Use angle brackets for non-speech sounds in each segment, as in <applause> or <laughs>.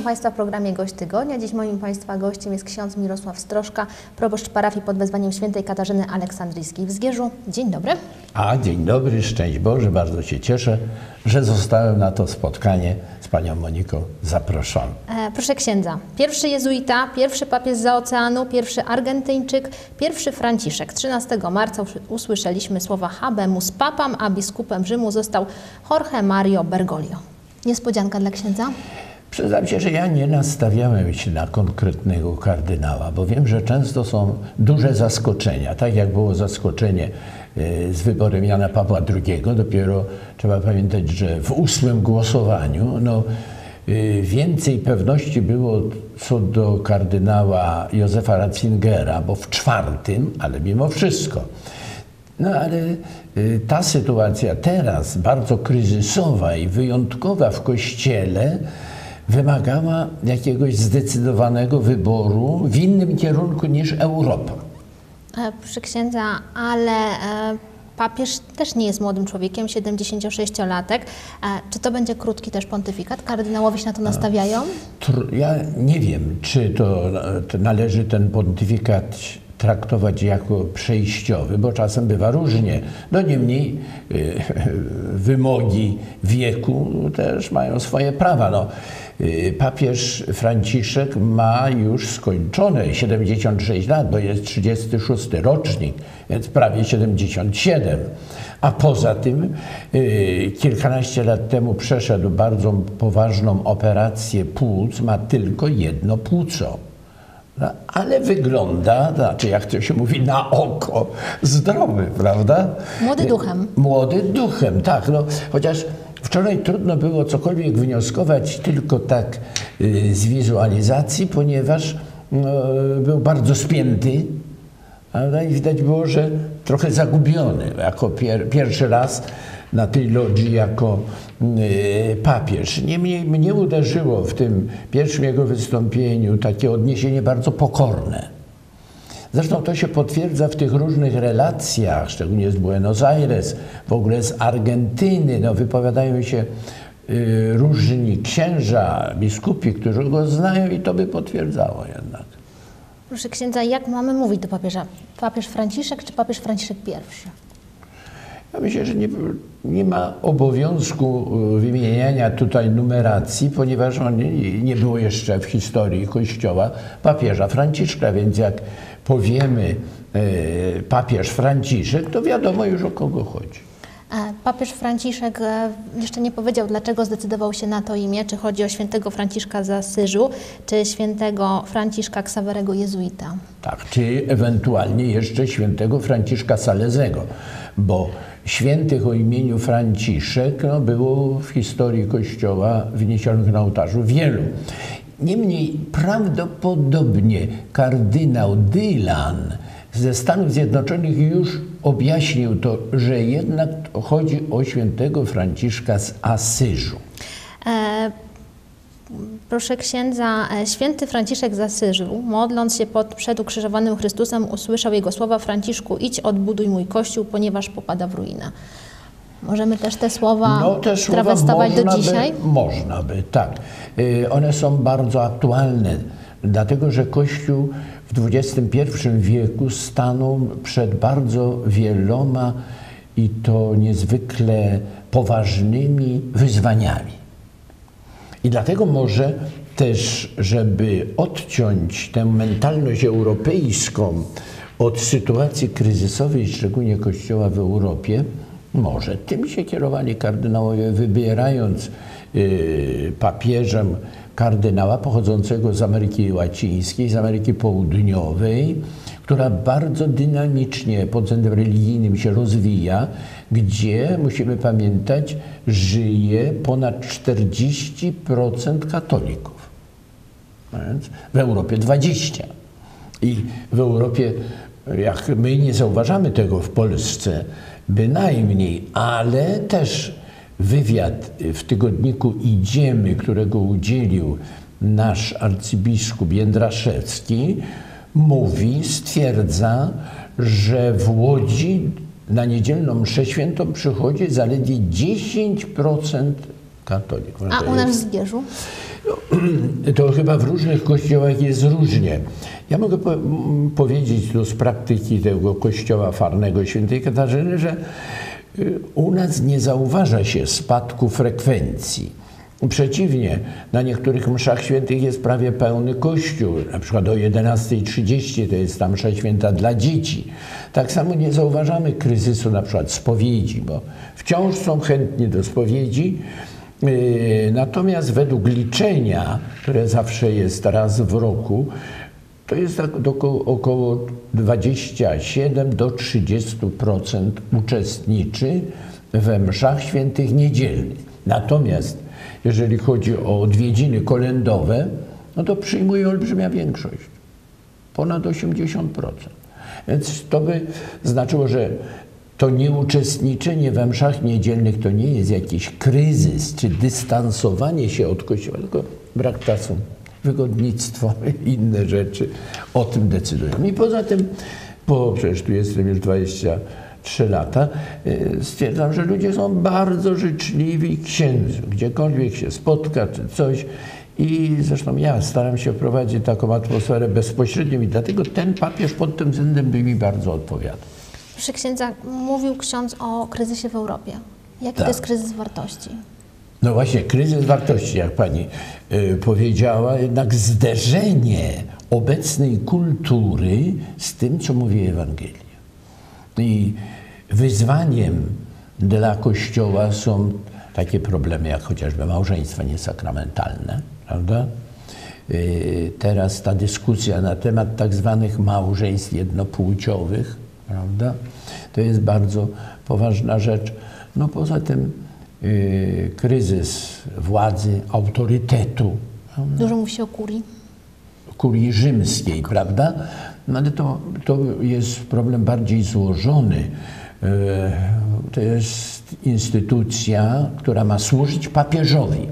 Witam Państwa w programie Gość Tygodnia. Dziś moim Państwa gościem jest ksiądz Mirosław Stroszka, proboszcz parafii pod wezwaniem świętej Katarzyny Aleksandryjskiej w Zgierzu. Dzień dobry. A, dzień dobry, szczęść Boże, bardzo się cieszę, że zostałem na to spotkanie z panią Moniką zaproszony. E, proszę księdza, pierwszy jezuita, pierwszy papież za oceanu, pierwszy Argentyńczyk, pierwszy Franciszek. 13 marca us- usłyszeliśmy słowa habemus papam, a biskupem Rzymu został Jorge Mario Bergoglio. Niespodzianka dla księdza? Przyznam się, że ja nie nastawiałem się na konkretnego kardynała, bo wiem, że często są duże zaskoczenia. Tak jak było zaskoczenie e, z wyborem Jana Pawła II, dopiero trzeba pamiętać, że w ósmym głosowaniu no, e, więcej pewności było co do kardynała Józefa Ratzingera, bo w czwartym, ale mimo wszystko. No ale y, ta sytuacja teraz, bardzo kryzysowa i wyjątkowa w Kościele, wymagała jakiegoś zdecydowanego wyboru w innym kierunku niż Europa. E, Proszę księdza, ale e, papież też nie jest młodym człowiekiem, 76-latek. E, Czy to będzie krótki też pontyfikat? Kardynałowie się na to nastawiają? Ja nie wiem, czy to należy ten pontyfikat traktować jako przejściowy, bo czasem bywa różnie. No niemniej y, <laughs> wymogi wieku też mają swoje prawa. No, y, papież Franciszek ma już skończone 76 lat, bo jest 36 rocznik, więc prawie 77. A poza tym y, kilkanaście lat temu przeszedł bardzo poważną operację płuc, ma tylko jedno płuco. No, ale wygląda, znaczy jak to się mówi, na oko zdrowy, prawda? Młody duchem. Młody duchem, tak. No, chociaż wczoraj trudno było cokolwiek wnioskować tylko tak y, z wizualizacji, ponieważ no, był bardzo spięty, ale i widać było, że trochę zagubiony. Jako pier, pierwszy raz na tej lodzi jako y, papież. Niemniej mnie uderzyło w tym pierwszym jego wystąpieniu takie odniesienie bardzo pokorne. Zresztą to się potwierdza w tych różnych relacjach, szczególnie z Buenos Aires, w ogóle z Argentyny. No, wypowiadają się y, różni księża, biskupi, którzy go znają i to by potwierdzało jednak. Proszę księdza, jak mamy mówić do papieża? Papież Franciszek czy papież Franciszek I? Ja myślę, że nie, nie ma obowiązku y, wymieniania tutaj numeracji, ponieważ on nie, nie było jeszcze w historii Kościoła papieża Franciszka, więc jak powiemy y, papież Franciszek, to wiadomo już o kogo chodzi. E, Papież Franciszek e, jeszcze nie powiedział, dlaczego zdecydował się na to imię, czy chodzi o świętego Franciszka z Asyżu, czy świętego Franciszka Ksawerego Jezuita. Tak, czy ewentualnie jeszcze świętego Franciszka Salezego, bo świętych o imieniu Franciszek no, było w historii Kościoła wyniesionych na ołtarzu wielu. Niemniej prawdopodobnie kardynał Dylan ze Stanów Zjednoczonych już objaśnił to, że jednak chodzi o świętego Franciszka z Asyżu. E, Proszę księdza, e, święty Franciszek z Asyżu, modląc się pod, przed ukrzyżowanym Chrystusem, usłyszał jego słowa Franciszku, idź odbuduj mój kościół, ponieważ popada w ruinę. Możemy też te słowa No, te słowa trawestować do dzisiaj? By, można by, tak. Y, One są bardzo aktualne, dlatego że Kościół w XXI wieku stanął przed bardzo wieloma i to niezwykle poważnymi wyzwaniami. I dlatego może też, żeby odciąć tę mentalność europejską od sytuacji kryzysowej, szczególnie Kościoła w Europie, może tym się kierowali kardynałowie, wybierając yy, papieżem kardynała pochodzącego z Ameryki Łacińskiej, z Ameryki Południowej, która bardzo dynamicznie pod względem religijnym się rozwija, gdzie, musimy pamiętać, żyje ponad 40% katolików. W Europie 20. I w Europie, jak my nie zauważamy tego w Polsce, bynajmniej, ale też wywiad w tygodniku Idziemy, którego udzielił nasz arcybiskup Jędraszewski, mówi, stwierdza, że w Łodzi na niedzielną mszę świętą przychodzi zaledwie 10% Katolik. No A u nas w Zgierzu? <clears throat> To chyba w różnych kościołach jest różnie. Ja mogę po, powiedzieć tu z praktyki tego kościoła farnego świętej Katarzyny, że y, u nas nie zauważa się spadku frekwencji. Przeciwnie, na niektórych mszach świętych jest prawie pełny kościół. Na przykład o 11.30 to jest ta msza święta dla dzieci. Tak samo nie zauważamy kryzysu na przykład spowiedzi, bo wciąż są chętni do spowiedzi, Yy, Natomiast według liczenia, które zawsze jest raz w roku, to jest tak około 27 do 30% uczestniczy we mszach świętych niedzielnych. Natomiast jeżeli chodzi o odwiedziny kolędowe, no to przyjmuje olbrzymia większość ponad 80%. Więc to by znaczyło, że to nieuczestniczenie we mszach niedzielnych to nie jest jakiś kryzys czy dystansowanie się od Kościoła, tylko brak czasu, wygodnictwo, <laughs> inne rzeczy o tym decydują. I poza tym, bo przecież tu jestem już 23 lata, y, stwierdzam, że ludzie są bardzo życzliwi księdzu, gdziekolwiek się spotka czy coś. I zresztą ja staram się wprowadzić taką atmosferę bezpośrednią i dlatego ten papież pod tym względem by mi bardzo odpowiadał. Proszę księdza, mówił ksiądz o kryzysie w Europie. Jaki Tak. to jest kryzys wartości? No właśnie, kryzys wartości, jak pani y, powiedziała, jednak zderzenie obecnej kultury z tym, co mówi Ewangelia. I wyzwaniem dla Kościoła są takie problemy, jak chociażby małżeństwa niesakramentalne, prawda? Y, Teraz ta dyskusja na temat tak zwanych małżeństw jednopłciowych, prawda? To jest bardzo poważna rzecz. No poza tym y, kryzys władzy, autorytetu, Dużo mówi się o kurii. kurii rzymskiej, prawda? No ale to, to jest problem bardziej złożony. E, To jest instytucja, która ma służyć papieżowi.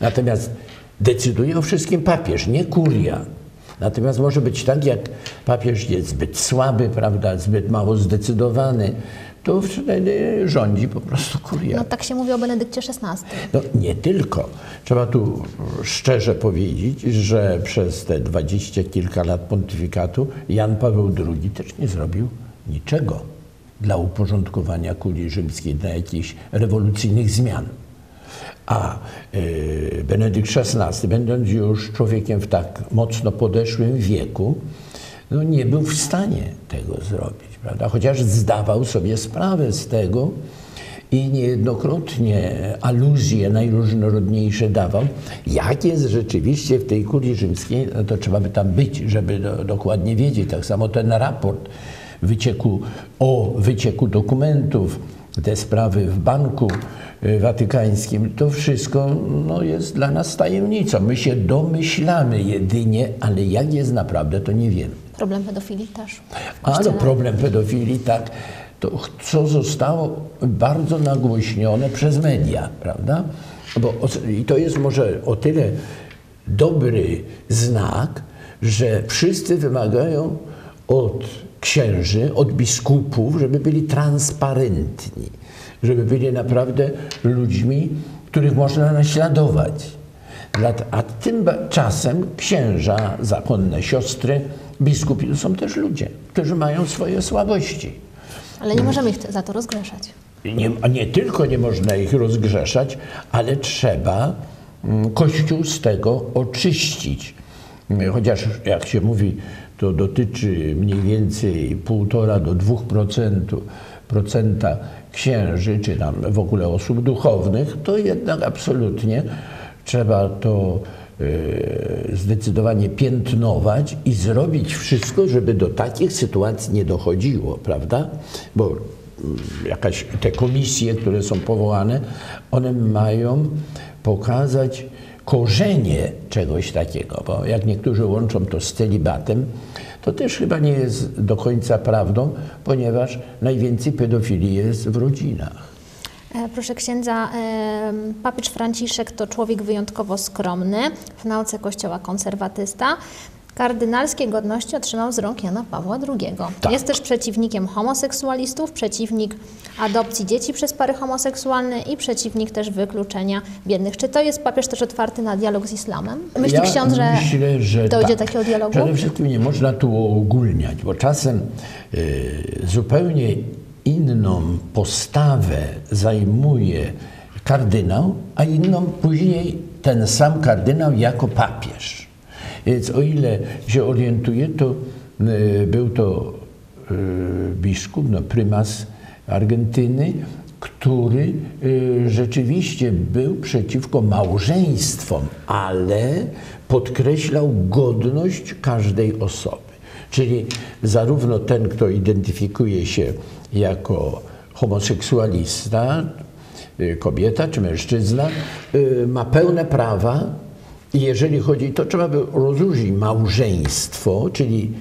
Natomiast decyduje o wszystkim papież, nie kuria. Natomiast może być tak, jak papież jest zbyt słaby, prawda, zbyt mało zdecydowany, to wtedy rządzi po prostu kuria. No tak się mówi o Benedykcie XVI. No nie tylko. Trzeba tu szczerze powiedzieć, że przez te dwadzieścia kilka lat pontyfikatu Jan Paweł II też nie zrobił niczego dla uporządkowania kuli rzymskiej, dla jakichś rewolucyjnych zmian. A y, Benedykt XVI, będąc już człowiekiem w tak mocno podeszłym wieku, no nie był w stanie tego zrobić, prawda? Chociaż zdawał sobie sprawę z tego i niejednokrotnie aluzje najróżnorodniejsze dawał. Jak jest rzeczywiście w tej kuli rzymskiej, no to trzeba by tam być, żeby do, dokładnie wiedzieć. Tak samo ten raport wycieku, o wycieku dokumentów, te sprawy w Banku y, Watykańskim, to wszystko no, jest dla nas tajemnicą. My się domyślamy jedynie, ale jak jest naprawdę, to nie wiemy. Problem pedofilii też. A no problem pedofilii, tak, to co zostało bardzo nagłośnione przez media, prawda? Bo, I to jest może o tyle dobry znak, że wszyscy wymagają od księży, od biskupów, żeby byli transparentni, żeby byli naprawdę ludźmi, których można naśladować. A tymczasem księża, zakonne siostry, biskupi to są też ludzie, którzy mają swoje słabości. Ale nie możemy ich za to rozgrzeszać. Nie, a nie tylko nie można ich rozgrzeszać, ale trzeba mm, Kościół z tego oczyścić. Chociaż jak się mówi, to dotyczy mniej więcej 1,5 do 2% procenta księży, czy tam w ogóle osób duchownych, to jednak absolutnie trzeba to e, zdecydowanie piętnować i zrobić wszystko, żeby do takich sytuacji nie dochodziło, prawda? Bo mm, jakaś te komisje, które są powołane, one mają pokazać korzenie czegoś takiego, bo jak niektórzy łączą to z celibatem, to też chyba nie jest do końca prawdą, ponieważ najwięcej pedofilii jest w rodzinach. E, Proszę księdza, em, papież Franciszek to człowiek wyjątkowo skromny, w nauce kościoła konserwatysta, Kardynalskie godności otrzymał z rąk Jana Pawła II. Tak. Jest też przeciwnikiem homoseksualistów, przeciwnik adopcji dzieci przez pary homoseksualne i przeciwnik też wykluczenia biednych. Czy to jest papież też otwarty na dialog z islamem? Myśli ja ksiądz, że myślę, że dojdzie tak. takiego dialogu? Przede wszystkim nie można tu uogólniać, bo czasem y, zupełnie inną postawę zajmuje kardynał, a inną później ten sam kardynał jako papież. Więc o ile się orientuję, to y, był to y, biskup, no, prymas Argentyny, który y, rzeczywiście był przeciwko małżeństwom, ale podkreślał godność każdej osoby. Czyli zarówno ten, kto identyfikuje się jako homoseksualista, kobieta czy mężczyzna, ma pełne prawa jeżeli chodzi, to trzeba by rozróżnić małżeństwo, czyli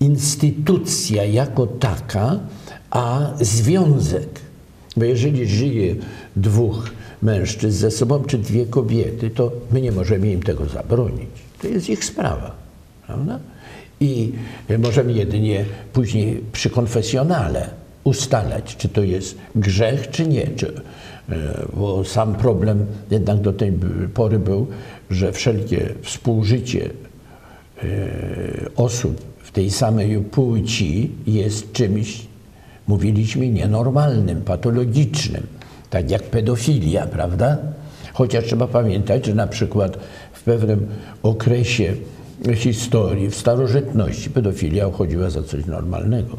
instytucja jako taka, a związek. Bo jeżeli żyje dwóch mężczyzn ze sobą, czy dwie kobiety, to my nie możemy im tego zabronić. To jest ich sprawa, prawda? I możemy jedynie później przy konfesjonale ustalać, czy to jest grzech, czy nie. Czy, e, bo sam problem jednak do tej pory był, że wszelkie współżycie e, osób w tej samej płci jest czymś, mówiliśmy, nienormalnym, patologicznym, tak jak pedofilia, prawda? Chociaż trzeba pamiętać, że na przykład w pewnym okresie historii, w starożytności, pedofilia uchodziła za coś normalnego,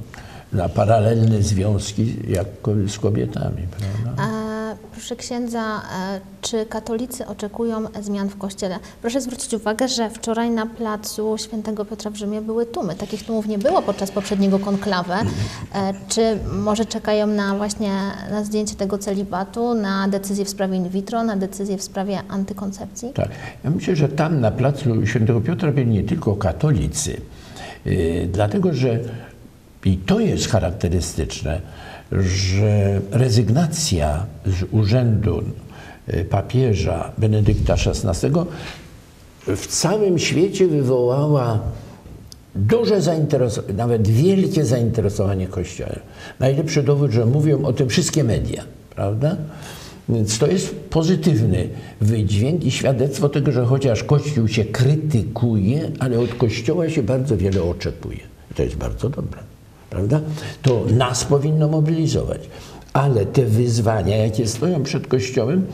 na paralelne związki jak z kobietami, prawda? E, proszę księdza, e, czy katolicy oczekują zmian w kościele? Proszę zwrócić uwagę, że wczoraj na placu Świętego Piotra w Rzymie były tłumy. Takich tłumów nie było podczas poprzedniego konklawy. E, czy może czekają na właśnie na zdjęcie tego celibatu, na decyzję w sprawie in vitro, na decyzję w sprawie antykoncepcji? Tak. Ja myślę, że tam na placu Świętego Piotra byli nie tylko katolicy, yy, dlatego że i to jest charakterystyczne, że rezygnacja z urzędu y, papieża Benedykta XVI w całym świecie wywołała duże zainteresowanie, nawet wielkie zainteresowanie Kościołem. Najlepszy dowód, że mówią o tym wszystkie media, prawda? Więc to jest pozytywny wydźwięk i świadectwo tego, że chociaż Kościół się krytykuje, ale od Kościoła się bardzo wiele oczekuje. I to jest bardzo dobre, prawda? To nas powinno mobilizować. Ale te wyzwania, jakie stoją przed Kościołem,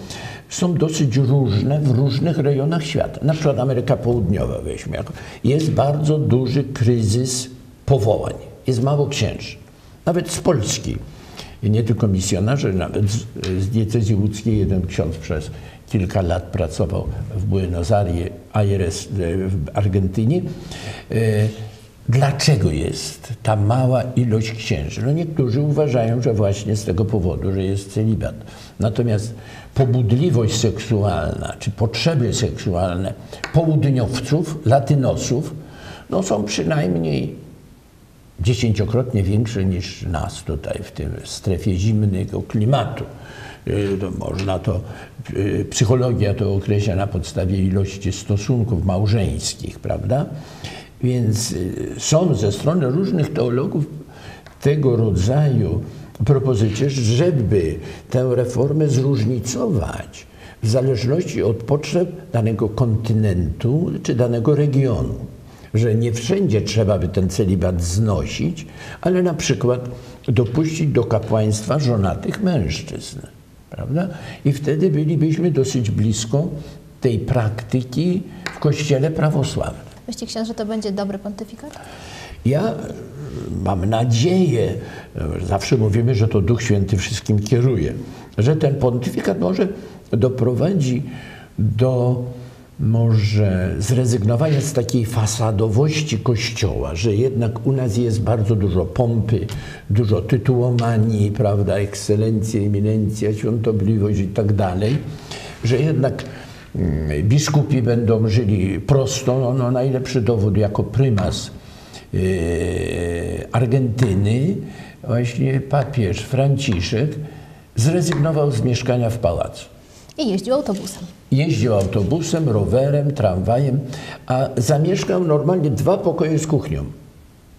są dosyć różne w różnych rejonach świata. Na przykład Ameryka Południowa, weźmy, jest bardzo duży kryzys powołań. Jest mało księży. Nawet z Polski. I nie tylko misjonarze, nawet z, z diecezji łódzkiej jeden ksiądz przez kilka lat pracował w Buenos Aires e, w Argentynie. Dlaczego jest ta mała ilość księży? No niektórzy uważają, że właśnie z tego powodu, że jest celibat. Natomiast pobudliwość seksualna, czy potrzeby seksualne południowców, latynosów, no są przynajmniej dziesięciokrotnie większe niż nas tutaj w tym strefie zimnego klimatu. Y, To można to, y, psychologia to określa na podstawie ilości stosunków małżeńskich, prawda? Więc y, są ze strony różnych teologów tego rodzaju propozycje, żeby tę reformę zróżnicować w zależności od potrzeb danego kontynentu czy danego regionu że nie wszędzie trzeba by ten celibat znosić, ale na przykład dopuścić do kapłaństwa żonatych mężczyzn. Prawda? I wtedy bylibyśmy dosyć blisko tej praktyki w kościele prawosławnym. Myśli ksiądz, że to będzie dobry pontyfikat? Ja mam nadzieję, zawsze mówimy, że to Duch Święty wszystkim kieruje, że ten pontyfikat może doprowadzi do może zrezygnowania z takiej fasadowości Kościoła, że jednak u nas jest bardzo dużo pompy, dużo tytułomanii, prawda, ekscelencja, eminencja, świątobliwość i tak dalej, że jednak biskupi będą żyli prosto. No, no, najlepszy dowód jako prymas yy, Argentyny, właśnie papież Franciszek zrezygnował z mieszkania w pałacu. I jeździł autobusem. Jeździł autobusem, rowerem, tramwajem, a zamieszkał normalnie dwa pokoje z kuchnią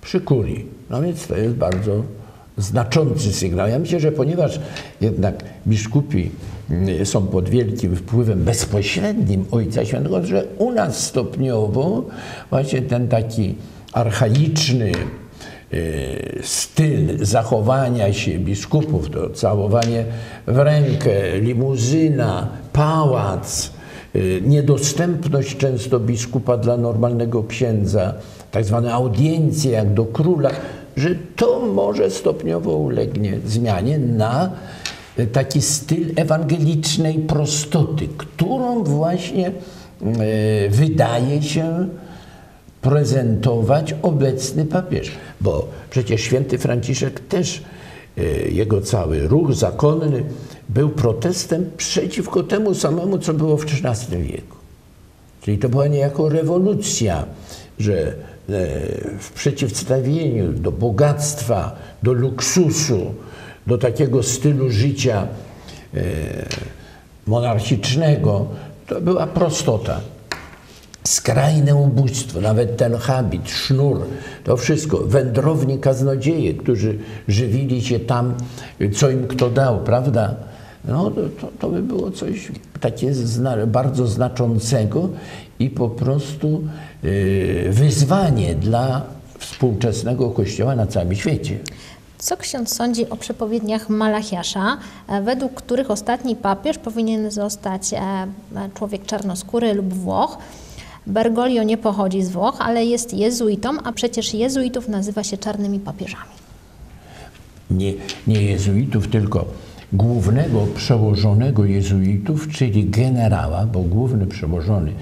przy kurii. No więc to jest bardzo znaczący sygnał. Ja myślę, że ponieważ jednak biskupi mm, są pod wielkim wpływem bezpośrednim Ojca Świętego, że u nas stopniowo właśnie ten taki archaiczny y, styl zachowania się biskupów, to całowanie w rękę, limuzyna, pałac, y, niedostępność często biskupa dla normalnego księdza, tak zwane audiencje jak do króla, że to może stopniowo ulegnie zmianie na taki styl ewangelicznej prostoty, którą właśnie y, wydaje się prezentować obecny papież. Bo przecież święty Franciszek też, y, jego cały ruch zakonny był protestem przeciwko temu samemu, co było w XIII wieku. Czyli to była niejako rewolucja, że w przeciwstawieniu do bogactwa, do luksusu, do takiego stylu życia e, monarchicznego, to była prostota skrajne ubóstwo, nawet ten habit, sznur, to wszystko, wędrowni kaznodzieje, którzy żywili się tam, co im kto dał, prawda? No to, to by było coś takie zna, bardzo znaczącego i po prostu yy, wyzwanie dla współczesnego Kościoła na całym świecie. Co ksiądz sądzi o przepowiedniach Malachiasza, e, według których ostatni papież powinien zostać e, człowiek czarnoskóry lub Włoch? Bergoglio nie pochodzi z Włoch, ale jest jezuitą, a przecież jezuitów nazywa się czarnymi papieżami. Nie, nie jezuitów, tylko głównego przełożonego jezuitów, czyli generała, bo główny przełożony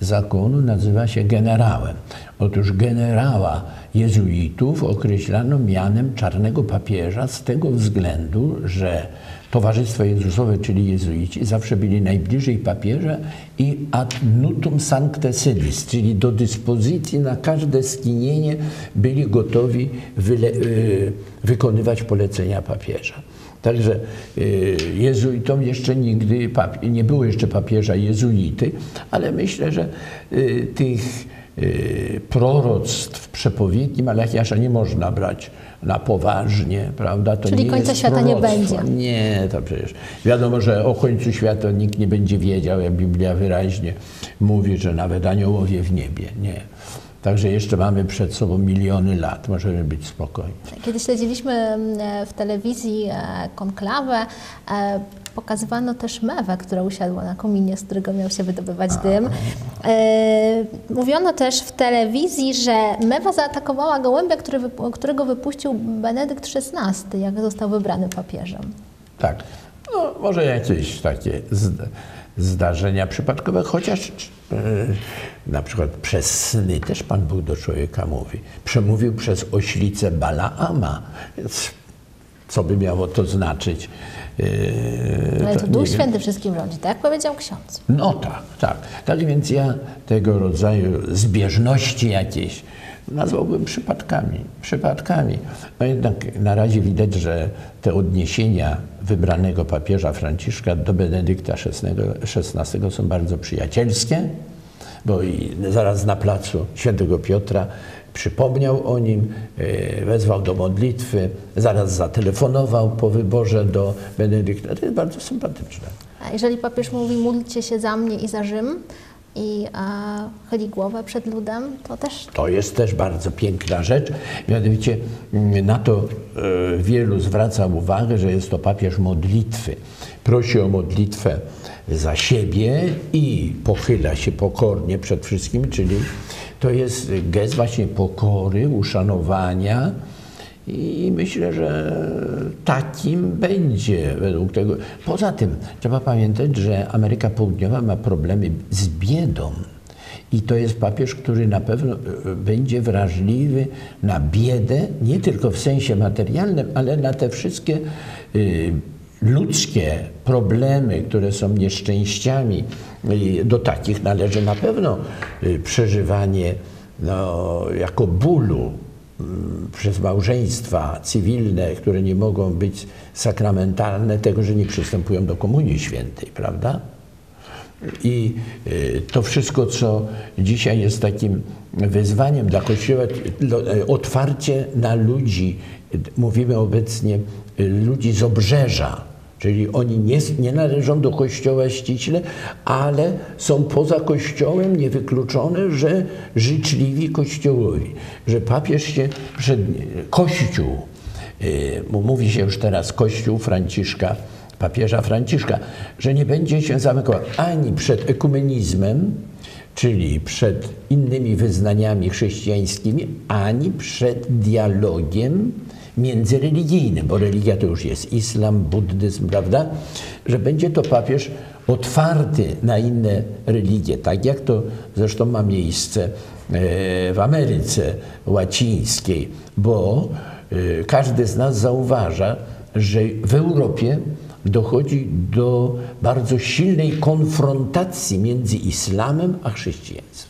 zakonu nazywa się generałem. Otóż generała jezuitów określano mianem czarnego papieża z tego względu, że Towarzystwo Jezusowe, czyli jezuici, zawsze byli najbliżej papieża i ad nutum sancte sedis, czyli do dyspozycji na każde skinienie byli gotowi y, wykonywać polecenia papieża. Także y, jezuitom jeszcze nigdy, nie było jeszcze papieża jezuity, ale myślę, że y, tych proroctw, przepowiedni Malachiasza nie można brać na poważnie, prawda? To Czyli końca świata proroctwo. nie będzie. Nie, to przecież wiadomo, że o końcu świata nikt nie będzie wiedział, jak Biblia wyraźnie mówi, że nawet aniołowie w niebie. Nie. Także jeszcze mamy przed sobą miliony lat, możemy być spokojni. Kiedy śledziliśmy mm, w telewizji e, konklawę, e, pokazywano też mewę, która usiadła na kominie, z którego miał się wydobywać dym. E, mówiono też w telewizji, że mewa zaatakowała gołębia, którego wypuścił Benedykt XVI, jak został wybrany papieżem. Tak. No, może jakieś takie zdarzenia przypadkowe, chociaż e, na przykład przez sny też Pan Bóg do człowieka mówi. Przemówił przez oślicę Balaama, więc co by miało to znaczyć? E, Ale to Duch Święty wszystkim rządzi, tak powiedział ksiądz. No tak, tak. Tak więc ja tego rodzaju zbieżności jakieś nazwałbym przypadkami. Przypadkami. No jednak na razie widać, że te odniesienia wybranego papieża Franciszka do Benedykta XVI są bardzo przyjacielskie, bo zaraz na placu świętego Piotra przypomniał o nim, e, wezwał do modlitwy, zaraz zatelefonował po wyborze do Benedykta. To jest bardzo sympatyczne. A jeżeli papież mówi módlcie się za mnie i za Rzym, i a, chyli głowę przed ludem, to też... To jest też bardzo piękna rzecz. Mianowicie mm, na to e, wielu zwraca uwagę, że jest to papież modlitwy. Prosi o modlitwę za siebie i pochyla się pokornie przed wszystkim, czyli to jest gest właśnie pokory, uszanowania, i myślę, że takim będzie według tego. Poza tym trzeba pamiętać, że Ameryka Południowa ma problemy z biedą. I to jest papież, który na pewno e, będzie wrażliwy na biedę, nie tylko w sensie materialnym, ale na te wszystkie y, ludzkie problemy, które są nieszczęściami. I do takich należy na pewno y, przeżywanie no, jako bólu przez małżeństwa cywilne, które nie mogą być sakramentalne, tego, że nie przystępują do Komunii Świętej, prawda? I y, to wszystko, co dzisiaj jest takim wyzwaniem dla Kościoła, e, otwarcie na ludzi, mówimy obecnie y, ludzi z obrzeża, czyli oni nie, nie należą do Kościoła ściśle, ale są poza Kościołem, niewykluczone, że życzliwi Kościołowi, że papież się przed Kościół, y, bo mówi się już teraz Kościół Franciszka, papieża Franciszka, że nie będzie się zamykał ani przed ekumenizmem, czyli przed innymi wyznaniami chrześcijańskimi, ani przed dialogiem międzyreligijnym, bo religia to już jest islam, buddyzm, prawda? Że będzie to papież otwarty na inne religie, tak jak to zresztą ma miejsce e, w Ameryce Łacińskiej, bo e, każdy z nas zauważa, że w Europie dochodzi do bardzo silnej konfrontacji między islamem a chrześcijaństwem.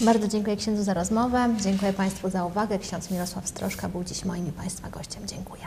Bardzo dziękuję księdzu za rozmowę. Dziękuję Państwu za uwagę. Ksiądz Mirosław Stroszka był dziś moim i Państwa gościem. Dziękuję.